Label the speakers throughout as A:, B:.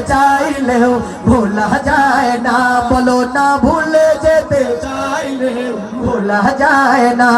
A: চাইলেও ভোলা যায় না বলো না ভুলে যেতে। চাইলেও ভোলা যায় না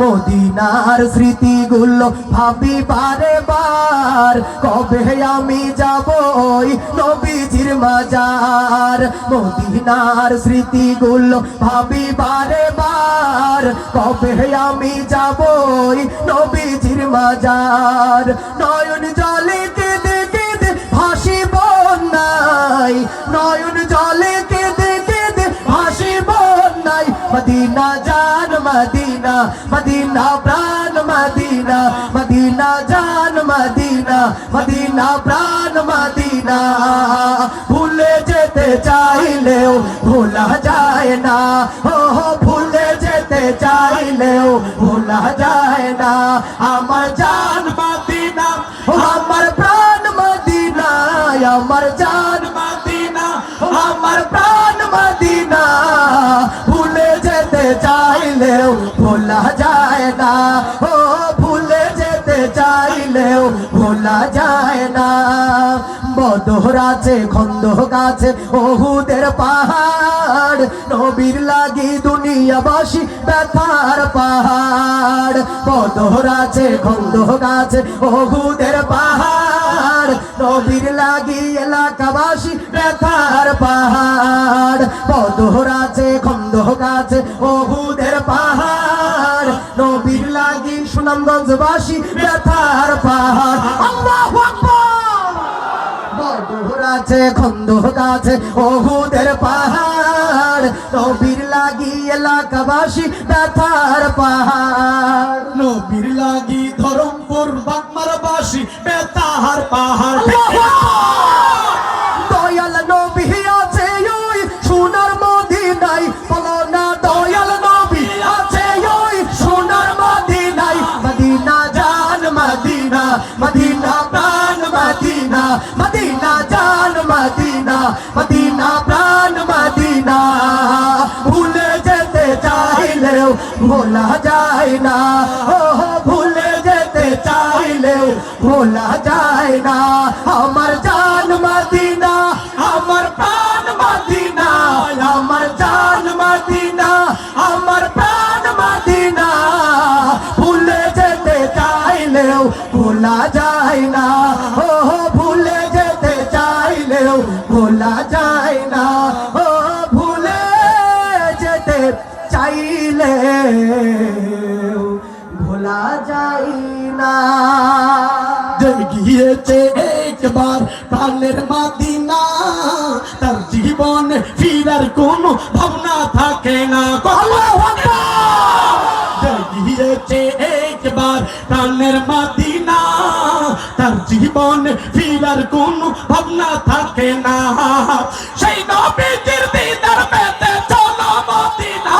A: মদিনার স্মৃতিগুলো ভাবি বারে বার। কবে আমি যাব ওই নবীজির মাজার? মদিনার স্মৃতিগুলো ভাবি বারে বার। কবে আমি যাব ওই নবীজির মাজার? নয়ন জলে কেঁদে বন্যাই নয়ন জলে কেঁদে কেঁদে ভাসি বন্যাই মদিনা জান, মদিনা মদিনা প্রাণ, মদিনা মদিনা জান, মদিনা মদিনা প্রাণ, মদিনা। ভুলে যেতে চাইলেও ভোলা যায় না। ও ভুলে যেতে চাইলেও ভোলা যায় না। আমার জান মদিনা, আমার প্রাণ মদিনা আমার জান ভোলা যায় না। ও ভুলে যেতে চাইলেও ভোলা যায় না। বদর খন্দ গাছে ওহুদের পাহাড়। নবীর লাগি দুনিয়াবাসী ব্যথার পাহাড়। বদর খন্দ গাছে ওহুদের পাহাড়। নবীর লাগি এলাকাবাসী ব্যথার পাহাড়। বদর খন্দ গাছে ওহুদের পাহাড়। সুনামগঞ্জবাসী ব্যথার পাহাড়। আল্লাহু আকবার। বড় আছে খন্দক আছে ওহুদের পাহাড়। নবীর লাগি এলাকাবাসী ব্যথার পাহাড়।
B: নবীর লাগি ধরমপুর বাগমারবাসী ব্যথার পাহাড়।
A: পাহাড় মদিনা মদিনা জান মদিনা মদিনা প্রাণ মদিনা ভুলে যেতে চাইলেও ভোলা যায় না ও ভুলে যেতে চাইলেও ভোলা যায় না আমার জান মদিনা আমার প্রাণ মদিনা আমার ভোলা যায় না। ও, ভুলে যেতে চাইলেও ভোলা যায় না।
B: গিয়েছে একবার প্রাণের মাদিনা। তার জীবন ফিরার কোনো ভাবনা থাকে না। গিয়েছে একবার প্রাণের মাদিনা। তার জীবন ফিরার কোনো ভাবনা থাকে না। সেই নবীজির দিদার পেতে চলো মদিনা।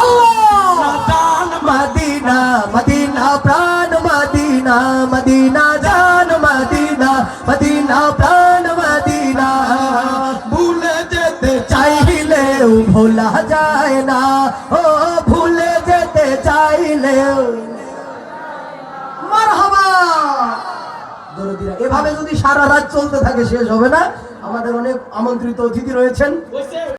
B: জান
A: মদিনা মদিনা প্রাণ মদিনা মদিনা জান মদিনা মদিনা প্রাণ মদিনা।
B: ভুলে যেতে
A: চাইলেও ভোলা যায় না। ও এভাবে যদি সারা রাত চলতে থাকে শেষ হবে না। আমাদের অনেক আমন্ত্রিত অতিথি রয়েছেন।